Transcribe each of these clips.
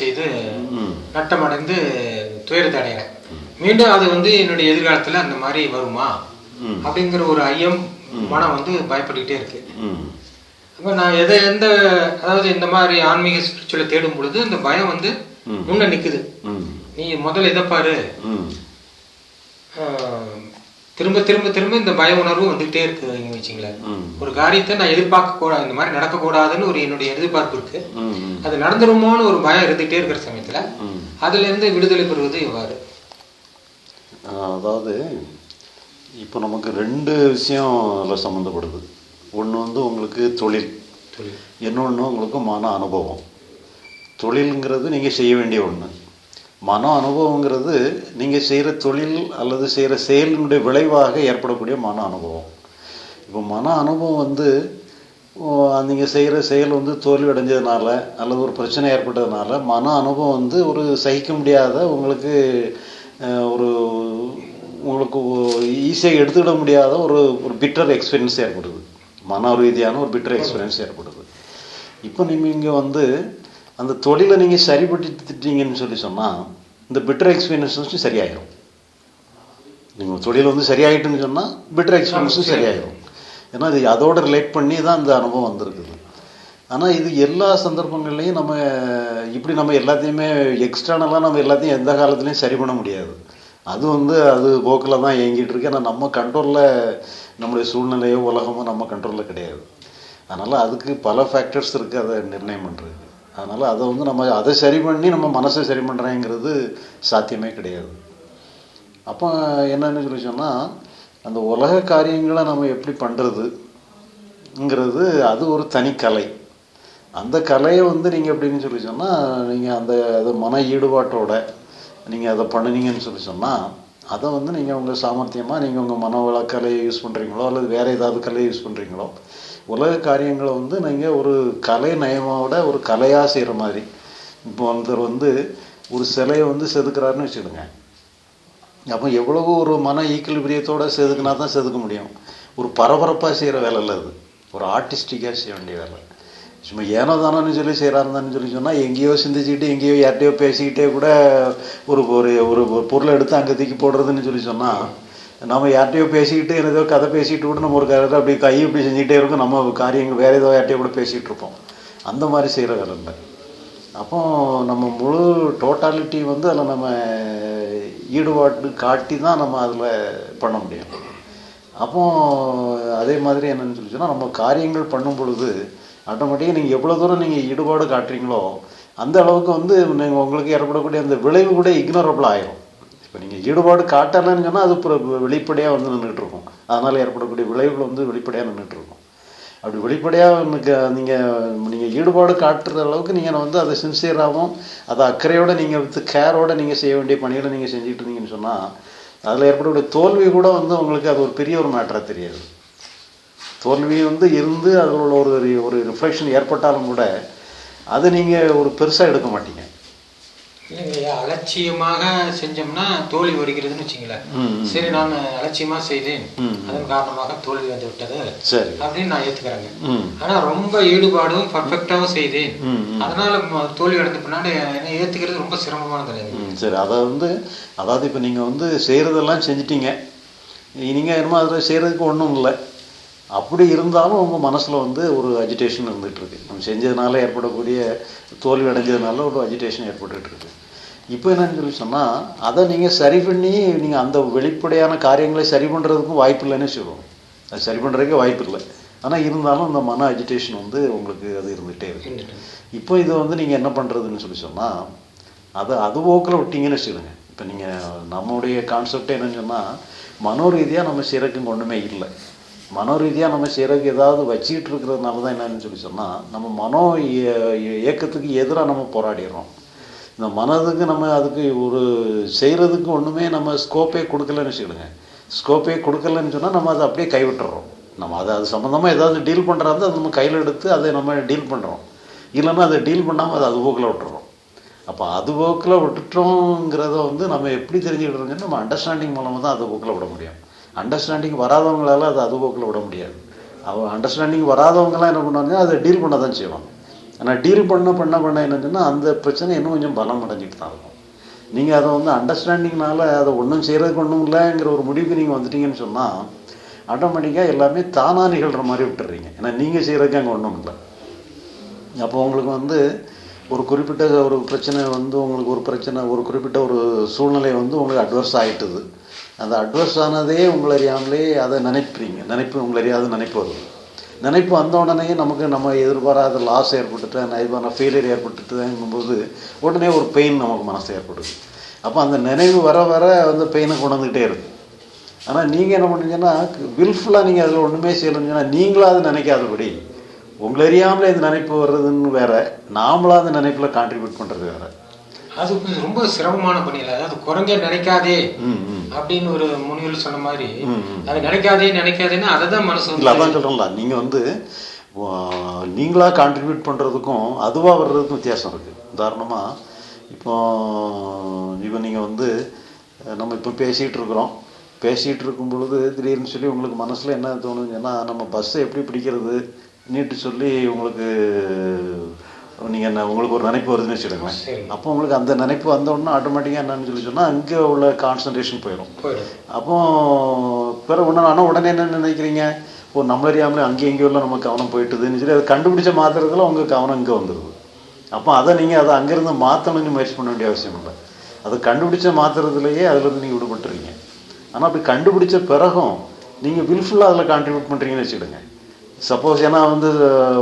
செய்து நட்டமடைந்து துயரத்தை அடைகிறேன் மீண்டும் அது வந்து என்னுடைய எதிர்காலத்துல அந்த மாதிரி வருமா? அப்படிங்கிற ஒரு ஐயம் மனம் வந்து பயப்பட்டுக்கிட்டே இருக்கு. அப்ப நான் எதை எந்த அதாவது இந்த மாதிரி ஆன்மீக ஸ்பிரிச்சுவலை தேடும் பொழுது இந்த பயம் வந்து. முன்ன நிக்குது. ம். நீ முதல்ல இதை பாரு. திரும்ப திரும்ப திரும்ப இந்த பய உணர்வு வந்துகிட்டே இருக்கு நீங்க வச்சுங்களேன். ஒரு காரியத்தை நான் எதிர்பார்க்க கூடாது இந்த மாதிரி நடக்கக்கூடாதுன்னு ஒரு என்னுடைய எதிர்பார்ப்பு இருக்கு. அது நடந்துருமோன்னு ஒரு பயம் இருந்துகிட்டே இருக்கிற சமயத்துல அதுல இருந்து விடுதலை பெறுவது எவ்வாறு ஆஹ் அதாவது இப்போ நமக்கு ரெண்டு விஷயம் அதில் சம்மந்தப்படுது. ஒன்று வந்து உங்களுக்கு தொழில். தொழில். இன்னொன்று உங்களுக்கு மன அனுபவம். தொழிலுங்கிறது நீங்கள் செய்ய வேண்டிய ஒன்று மன அனுபவங்கிறது நீங்கள் செய்கிற தொழில் அல்லது செய்கிற செயலினுடைய விளைவாக ஏற்படக்கூடிய மன அனுபவம். இப்போ மன அனுபவம் வந்து நீங்கள் செய்கிற செயல் வந்து தோல்வி அடைஞ்சதுனால அல்லது ஒரு பிரச்சனை ஏற்பட்டதுனால மன அனுபவம் வந்து ஒரு சகிக்க முடியாத உங்களுக்கு ஒரு உங்களுக்கு ஈஸியாக எடுத்துக்கிட முடியாத ஒரு ஒரு பிட்டர் எக்ஸ்பீரியன்ஸ் ஏற்படுது. மன ரீதியான ஒரு பிட்டர் எக்ஸ்பீரியன்ஸ் ஏற்படுது. இப்போ நீங்கள் இங்கே வந்து அந்த தொழிலை நீங்கள் சரிபடுத்திட்டீங்கன்னு சொல்லி சொன்னால் இந்த பிட்டர் எக்ஸ்பீரியன்ஸும் சரியாயிடும் நீங்கள் தொழில் வந்து சரியாயிட்டுன்னு சொன்னால் பெட்டர் எக்ஸ்பீரியன்ஸும் சரியாயிடும் ஏன்னா இது அதோட ரிலேட் பண்ணி தான் அந்த அனுபவம் வந்திருக்குது. ஆனால் இது எல்லா சந்தர்ப்பங்கள்லையும் நம்ம இப்படி நம்ம எல்லாத்தையுமே எக்ஸ்டர்னலாக நம்ம எல்லாத்தையும் எந்த காலத்துலையும் சரி பண்ண முடியாது. அது வந்து அது போக்கில் தான் இயங்கிட்டு இருக்கு. ஆனால் நம்ம கண்ட்ரோலில் நம்முடைய சூழ்நிலையோ உலகமோ நம்ம கண்ட்ரோலில் கிடையாது. அதனால் அதுக்கு பல ஃபேக்டர்ஸ் இருக்குது அதை நிர்ணயம் பண்ணுறது அதனால் அதை வந்து நம்ம அதை சரி பண்ணி நம்ம மனசை சரி பண்ணுறேங்கிறது சாத்தியமே கிடையாது. அப்போ என்னன்னு சொல்லி சொன்னால் அந்த உலக காரியங்களை நம்ம எப்படி பண்ணுறதுங்கிறது அது ஒரு தனி கலை. அந்த கலையை வந்து நீங்கள் எப்படின்னு சொல்லி சொன்னால் நீங்கள் அந்த அது மன ஈடுபாட்டோட நீங்கள் அதை பண்ணுனீங்கன்னு சொல்லி சொன்னால் அதை வந்து நீங்கள் உங்கள் சாமர்த்தியமாக நீங்கள் உங்கள் மனவள கலையை யூஸ் பண்ணுறீங்களோ அல்லது வேறு ஏதாவது கலையை யூஸ் பண்ணுறீங்களோ உலக காரியங்களை வந்து நீங்கள் ஒரு கலை நயமோட ஒரு கலையாக செய்கிற மாதிரி. இப்போ ஒருத்தர் வந்து ஒரு சிலையை வந்து செதுக்குறாருன்னு வச்சுடுங்க அப்போ எவ்வளவோ ஒரு மன ஈக்கிலிபிரியத்தோடு செதுக்குனா தான் செதுக்க முடியும். ஒரு பரபரப்பாக செய்கிற வேலை இல்லை அது. ஒரு ஆர்டிஸ்டிக்காக செய்ய வேண்டிய வேலை சும்மா ஏனோ தானோன்னு சொல்லி செய்கிறாருந்தான்னு சொல்லி சொன்னால் எங்கேயோ சிந்திச்சுக்கிட்டு எங்கேயோ யார்கிட்டயோ பேசிக்கிட்டே கூட ஒரு ஒரு ஒரு பொருளை எடுத்து அங்கே தூக்கி போடுறதுன்னு சொல்லி சொன்னால் நம்ம யார்கிட்டயோ பேசிக்கிட்டு ஏதோ கதை பேசிக்கிட்டு கூட நம்ம ஒரு கதை அப்படி கை இப்படி செஞ்சுக்கிட்டே இருக்கும். நம்ம காரியங்கள் வேறு ஏதோ யார்கிட்டயோ கூட பேசிகிட்டு இருப்போம். அந்த மாதிரி செய்கிற வேலை இல்லை அப்போ நம்ம முழு டோட்டாலிட்டி வந்து அதில் நம்ம ஈடுபாட்டு காட்டி தான் நம்ம அதில் பண்ண முடியும். அப்போ அதே மாதிரி என்னென்னு சொல்லி சொன்னால் நம்ம காரியங்கள் பண்ணும் பொழுது ஆட்டோமேட்டிக்காக நீங்கள் எவ்வளோ தூரம் நீங்கள் ஈடுபாடு காட்டுறீங்களோ அந்த அளவுக்கு வந்து நீங்கள் உங்களுக்கு ஏற்படக்கூடிய அந்த விளைவு கூட இக்னோரபிள் ஆயிரும். இப்போ நீங்கள் ஈடுபாடு காட்டலைன்னு சொன்னால் அது வெளிப்படையாக வந்து நின்றுட்டு இருக்கும். அதனால் ஏற்படக்கூடிய விளைவுகள் வந்து வெளிப்படையாக நின்றுட்டு இருக்கும். அப்படி வெளிப்படையாக எனக்கு நீங்கள் நீங்கள் ஈடுபாடு காட்டுற அளவுக்கு நீங்கள் வந்து அதை சின்சியராகவும் அதை அக்கறையோடு நீங்கள் வித்து கேரோடு நீங்கள் செய்ய வேண்டிய பணிகளை நீங்கள் செஞ்சுட்டு இருந்தீங்கன்னு சொன்னால் அதில் ஏற்படக்கூடிய தோல்வி கூட வந்து உங்களுக்கு அது ஒரு பெரிய ஒரு மேட்டராக தெரியாது. தோல்வி வந்து இருந்து அதில் ஒரு ஒரு ரிஃப்ளெக்ஷன் ஏற்பட்டாலும் கூட அதை நீங்கள் ஒரு பெருசாக எடுக்க மாட்டீங்க. இல்லைங்கய்யா அலட்சியமாக செஞ்சோம்னா தோல்வி வருகிறதுன்னு வச்சுங்களேன். சரி நான் அலட்சியமா செய்தேன். அதன் காரணமாக தோல்வி வந்து விட்டது சரி. அப்படின்னு நான் ஏத்துக்கிறேங்க. ம். ஆனா ரொம்ப ஈடுபாடும் பர்ஃபெக்டாவும் செய்தேன். அதனால தோல்வி அடைந்த பின்னாடி என்ன ஏத்துக்கிறது ரொம்ப சிரமமானது இல்லைங்க. ம் சரி. அதை வந்து அதாவது இப்போ நீங்கள் வந்து செய்கிறதெல்லாம் செஞ்சிட்டீங்க. நீங்கள் என்னமோ அதில் செய்கிறதுக்கு ஒன்றும் இல்லை. அப்படி இருந்தாலும் உங்கள் மனசில் வந்து ஒரு அஜிடேஷன் இருந்துகிட்டு இருக்கு. நம்ம செஞ்சதுனால ஏற்படக்கூடிய தோல்வி அடைஞ்சதுனால ஒரு அஜிடேஷன் ஏற்பட்டுட்டு இருக்கு. இப்போ என்னன்னு சொல்லி சொன்னால் அதை நீங்கள் சரி பண்ணி நீங்கள் அந்த வெளிப்படையான காரியங்களை சரி பண்ணுறதுக்கும் வாய்ப்பு இல்லைன்னு சொல்லுவோம். அது சரி பண்ணுறதுக்கே வாய்ப்பு இல்லை. ஆனால் இருந்தாலும் அந்த மன அஜிடேஷன் வந்து உங்களுக்கு அது இருந்துகிட்டே இருக்கு. இப்போ இதை வந்து நீங்கள் என்ன பண்ணுறதுன்னு சொல்லி சொன்னால் அதை அது போக்கில் விட்டீங்கன்னு வச்சுக்கோங்க. இப்போ நீங்கள் நம்முடைய கான்செப்ட் என்னன்னு சொன்னால் மனோரீதியாக நம்ம செய்கிறதுக்கு ஒன்றுமே இல்லை. மனோரீதியாக நம்ம செய்கிறதுக்கு ஏதாவது வச்சுக்கிட்டு இருக்கிறதுனால தான் என்னன்னு சொல்லி சொன்னால் நம்ம மனோ இயக்கத்துக்கு எதிராக நம்ம போராடிடுறோம். இந்த மனதுக்கு நம்ம அதுக்கு ஒரு செய்கிறதுக்கு ஒன்றுமே நம்ம ஸ்கோப்பே கொடுக்கலன்னு வச்சுக்கிடுங்க ஸ்கோப்பே கொடுக்கலன்னு சொன்னால் நம்ம அதை அப்படியே கைவிட்டுறோம். நம்ம அதை அது சம்மந்தமாக ஏதாவது டீல் பண்ணுறாரு அதை நம்ம கையில் எடுத்து அதை நம்ம டீல் பண்ணுறோம் இல்லைன்னா அதை டீல் பண்ணாமல் அதை அது போக்கில் விட்டுறோம். அப்போ அது போக்கில் விட்டுட்டோங்கிறத வந்து நம்ம எப்படி தெரிஞ்சுக்கிட்டுருங்கன்னு நம்ம அண்டர்ஸ்டாண்டிங் மூலமாக தான் அது போக்கில் விட முடியும். அண்டர்ஸ்டாண்டிங் வராதவங்களால அதை அது போக்கில் விட முடியாது. அவ அண்டர்ஸ்டாண்டிங் வராதவங்களாம் என்ன பண்ணுவாங்க? அதை டீல் பண்ண தான் செய்வாங்க. ஆனால் டீல் பண்ண பண்ண பண்ண என்னச்சுன்னா அந்த பிரச்சனை இன்னும் கொஞ்சம் பலம் அடைஞ்சிட்டு தான் இருக்கும். நீங்கள் அதை வந்து அண்டர்ஸ்டாண்டிங்னால அதை ஒன்றும் செய்கிறதுக்கு ஒன்றும் இல்லைங்கிற ஒரு முடிவுக்கு நீங்கள் வந்துட்டீங்கன்னு சொன்னால் ஆட்டோமேட்டிக்காக எல்லாமே தானாக நிகழ்கிற மாதிரி விட்டுறீங்க. ஏன்னா நீங்கள் செய்கிறதுக்கு அங்கே ஒன்றும் இல்லை. அப்போ உங்களுக்கு வந்து ஒரு குறிப்பிட்ட ஒரு பிரச்சனை வந்து உங்களுக்கு ஒரு பிரச்சனை ஒரு குறிப்பிட்ட ஒரு சூழ்நிலை வந்து உங்களுக்கு அட்வர்ஸ் ஆகிட்டுது அந்த அட்வர்ஸ் ஆனதே உங்களை அறியாமலே அதை நினைப்பீங்க. நினைப்பு உங்களை அறியாத நினைப்பு வருது நினைப்பு வந்த உடனே நமக்கு நம்ம எதிர்பாராத லாஸ் ஏற்பட்டுட்டு எதிர்பாராத ஃபெயிலியர் ஏற்பட்டுட்டுங்கும்போது உடனே ஒரு பெயின் நமக்கு மனசு ஏற்படுது. அப்போ அந்த நினைவு வர வர வந்து பெயினை கொண்டு வந்துக்கிட்டே ஆனால் நீங்கள் என்ன பண்ணுறீங்கன்னா வில்ஃபுல்லாக நீங்கள் அதில் ஒன்றுமே செய்யலைங்கன்னா நீங்களாக அதை நினைக்காதபடி உங்களை அறியாமலே இந்த நினைப்பு வர்றதுன்னு வேறு நாமளாக அந்த நினைப்பில் கான்ட்ரிபியூட் பண்ணுறது வேறு. அது ரொம்ப சிரமமான பணியில் அதாவது குறைஞ்ச நினைக்காதே அப்படின்னு ஒரு முனிவர் சொன்ன மாதிரி. அது நினைக்காதே நினைக்காதேன்னா அதை தான் மனசு இல்லை அதான் சொல்கிறேன்ல நீங்கள் வந்து நீங்களாக கான்ட்ரிபியூட் பண்ணுறதுக்கும் அதுவாக வர்றதுக்கும் வித்தியாசம் இருக்குது உதாரணமாக இப்போ இப்போ நீங்கள் வந்து நம்ம இப்போ பேசிகிட்டு இருக்கிறோம். பேசிகிட்டு இருக்கும் பொழுது திடீர்னு சொல்லி உங்களுக்கு மனசில் என்ன தோணுதுன்னா நம்ம பஸ்ஸை எப்படி பிடிக்கிறது? நீட்டு சொல்லி உங்களுக்கு நீங்கள் என்ன உங்களுக்கு ஒரு நினைப்பு வருதுன்னு வச்சுக்கோங்களேன். அப்போ உங்களுக்கு அந்த நினைப்பு வந்த உடனே ஆட்டோமேட்டிக்காக என்னன்னு சொல்லி சொன்னால் அங்கே உள்ள கான்சன்ட்ரேஷன் போயிடும் அப்போ பிறகு ஒன்று ஆனால் உடனே என்ன நினைக்கிறீங்க? ஓ நம்மள அறியாமலே அங்கேயும் இங்கேயும் உள்ள நம்ம கவனம் போயிட்டுதுன்னு சொல்லி அதை கண்டுபிடிச்ச மாத்திரத்தில் உங்கள் கவனம் இங்கே வந்துடுது அப்போ அதை நீங்கள் அதை அங்கேருந்து மாற்றணும்னு முயற்சி பண்ண வேண்டிய அவசியம் இல்லை. அதை கண்டுபிடிச்ச மாத்திரத்திலேயே அதுலேருந்து நீங்கள் விடுபட்டுறீங்க ஆனால் அப்படி கண்டுபிடிச்ச பிறகும் நீங்கள் வில்ஃபுல்லாக அதில் கான்ட்ரிபியூட் பண்ணுறீங்கன்னு வச்சுக்கிடுங்க சப்போஸ் ஏன்னா வந்து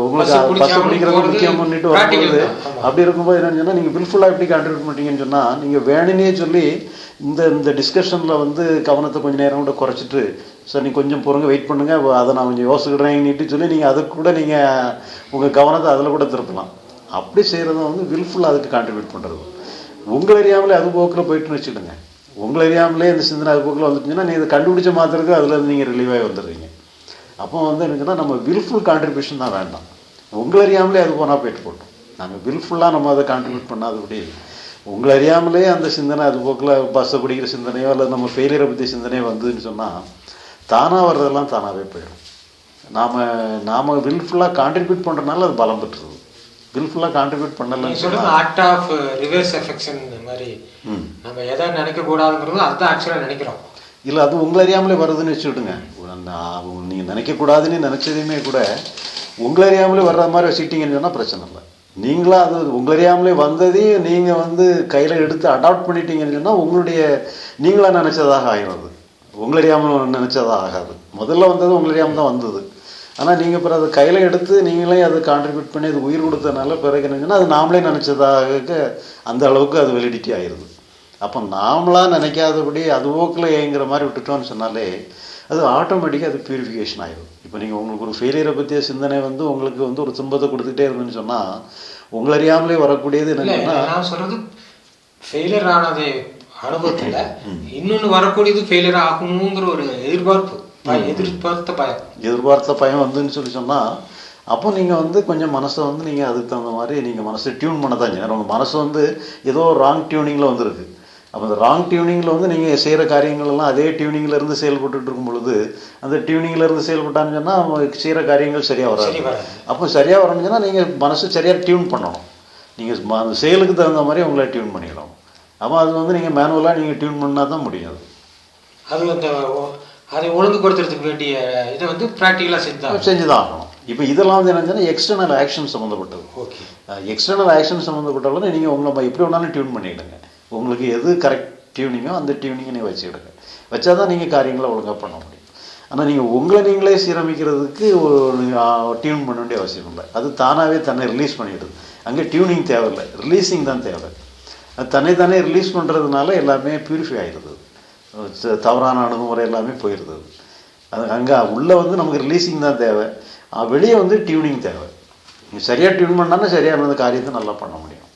உங்களுக்கு பஸ் பிடிக்கிறது முக்கியம் பண்ணிட்டு வரும்போது. அப்படி இருக்கும்போது என்னன்னு சொன்னால் நீங்கள் வில்ஃபுல்லாக எப்படி கான்ட்ரிபியூட் பண்ணுறீங்கன்னு சொன்னால் நீங்கள் வேணுனே சொல்லி இந்த இந்த டிஸ்கஷனில் வந்து கவனத்தை கொஞ்சம் நேரம் கூட குறைச்சிட்டு சார் நீ கொஞ்சம் பொறுங்க வெயிட் பண்ணுங்க அப்ப அதை நான் கொஞ்சம் யோசிக்கிறேன்னுட்டு சொல்லி நீங்கள் அதுக்கு கூட நீங்கள் உங்கள் கவனத்தை அதில் கூட திருப்பலாம் அப்படி செய்கிறது வந்து வில்ஃபுல்லாக அதுக்கு கான்ட்ரிபியூட் பண்ணுறது உங்களை அறியாமலே அது போக்கில் போயிட்டுன்னு வச்சுடுங்க உங்களை அறியாமலே இந்த சிந்தனை அது போக்கில் வந்துட்டுச்சுன்னா நீங்கள் இதை கண்டுபிடிச்ச மாத்திரக்கு அதில் நீங்கள் ரிலீவ் ஆகி வந்துடுறீங்க. அப்போ வந்து எனக்குன்னா நம்ம வில்ஃபுல் கான்ட்ரிபியூஷன் தான் வேண்டாம். உங்களை அறியாமலே அது போனால் போயிட்டு போட்டோம். நாங்கள் வில்ஃபுல்லாக நம்ம அதை கான்ட்ரிபியூட் பண்ணாதபடி உங்களை அறியாமலே அந்த சிந்தனை அது போக்கில் பஸ்ஸை பிடிக்கிற சிந்தனையோ அல்லது நம்ம ஃபெயிலியரை பற்றி சிந்தனையோ வந்ததுன்னு சொன்னால் தானாக வர்றதெல்லாம் தானாகவே போயிடும். நாம் நாம் வில்ஃபுல்லாக கான்ட்ரிபியூட் பண்ணுறதுனால அது பலம் பெற்றுது. வில்ஃபுல்லாக கான்ட்ரிபியூட் பண்ணலன்னு சொன்னால் ஆர்ட் ஆஃப் ரிவர்ஸ் எஃபெக்ஷன் மாதிரி. ம். நம்ம எதை நினைக்க கூடாதுங்கிறதும் அதுதான் ஆக்சுவலா நினைக்கிறோம். இல்லை அது உங்களை அறியாமலே வருதுன்னு அந்த நீங்கள் நினைக்கக்கூடாதுன்னு நினச்சதையுமே கூட உங்களை அறியாமலே வர்ற மாதிரி வச்சுக்கிட்டீங்கன்னு சொன்னால் பிரச்சனை இல்லை. நீங்களா அது உங்களை அறியாமலே வந்ததையும் நீங்கள் வந்து கையில் எடுத்து அடாப்ட் பண்ணிட்டீங்கன்னு சொன்னால் உங்களுடைய நீங்களாக நினச்சதாக ஆகிறது. உங்களை அறியாமல் நினச்சதாக ஆகாது. முதல்ல வந்தது உங்களை அறியாமல் தான் வந்தது. ஆனால் நீங்கள் பிறகு அதை கையில் எடுத்து நீங்களே அதை கான்ட்ரிபியூட் பண்ணி அது உயிர் கொடுத்ததுனால பிறகு என்னச்சுன்னா அது நாமளே நினச்சதாக அந்த அளவுக்கு அது வெலிடிட்டி ஆயிடுது. அப்போ நாமளாக நினைக்காதபடி அது போக்கில் ஏங்குற மாதிரி விட்டுட்டோம்னு சொன்னாலே அது ஆட்டோமேட்டிக்காக அது பியூரிஃபிகேஷன் ஆயிடும் இப்போ நீங்கள் உங்களுக்கு ஒரு ஃபெயிலியரை பற்றிய சிந்தனை வந்து உங்களுக்கு வந்து ஒரு துன்பத்தை கொடுத்துட்டே இருந்துன்னு சொன்னால் உங்களை அறியாமலே வரக்கூடியது என்னன்னா நான் சொல்றது ஃபெயிலியர் ஆனது அனுபவத்துல இன்னொன்னு வரக்கூடியது ஃபெயிலியர் ஆகுங்கிற ஒரு எதிர்பார்ப்பு எதிர்பார்த்த பயம். எதிர்பார்த்த பயம் வந்துன்னு சொல்லி சொன்னால் அப்போ நீங்கள் வந்து கொஞ்சம் மனசை வந்து நீங்கள் அதுக்கு தகுந்த மாதிரி நீங்கள் மனசை டியூன் பண்ண தான் உங்கள் மனசு வந்து ஏதோ ராங் டியூனிங்கில் வந்திருக்கு. அப்போ அந்த ராங் டியூனிங்கில் வந்து நீங்கள் செய்கிற காரியங்கள் எல்லாம் அதே டியூனிங்கில் இருந்து செயல்பட்டுட்டு இருக்கும் பொழுது அந்த டியூனிங்கில் இருந்து செயல்பட்டான்னு சொன்னால் செய்கிற காரியங்கள் சரியாக சரி வராது. அப்போ சரியாக வரணும்னு சொன்னால் நீங்கள் மனசு சரியாக டியூன் பண்ணணும். நீங்கள் அந்த செயலுக்கு தகுந்த மாதிரி உங்களை டியூன் பண்ணிடணும். அப்போ அது வந்து நீங்கள் மேனுவலாக நீங்கள் டியூன் பண்ணால் தான் முடியும் அது அது அந்த அதை ஒழுங்குபடுத்துறதுக்கு வேண்டிய இதை வந்து ப்ராக்டிக்கலாக செஞ்சுதான் செஞ்சு தான் ஆகணும். இப்போ இதெல்லாம் வந்து என்னன்னா எக்ஸ்டர்னல் ஆக்ஷன் சம்மந்தப்பட்டது ஓகே எக்ஸ்டர்னல் ஆக்ஷன் சம்மந்தப்பட்டாலும் நீங்கள் உங்களை எப்படி வேணாலும் டியூன் பண்ணிவிடுங்க உங்களுக்கு எது கரெக்ட் டியூனிங்கோ அந்த டியூனிங்கை நீங்கள் வச்சுக்கிடுங்க வச்சா தான் நீங்கள் காரியங்களை ஒழுங்காக பண்ண முடியும். ஆனால் நீங்கள் உங்களை நீங்களே சீரமைக்கிறதுக்கு டியூன் பண்ண வேண்டிய அவசியம் இல்லை. அது தானாகவே தன்னை ரிலீஸ் பண்ணிவிடுது அங்கே டியூனிங் தேவையில்லை. ரிலீஸிங் தான் தேவை. அது தன்னை தானே ரிலீஸ் பண்ணுறதுனால எல்லாமே பியூரிஃபை ஆகிடுது தவறான அணுகுமுறை எல்லாமே போயிடுது அது அங்கே உள்ளே வந்து நமக்கு ரிலீஸிங் தான் தேவை. வெளியே வந்து டியூனிங் தேவை. நீங்கள் சரியாக டியூன் பண்ணாலும் சரியான காரியத்தை நல்லா பண்ண முடியும்.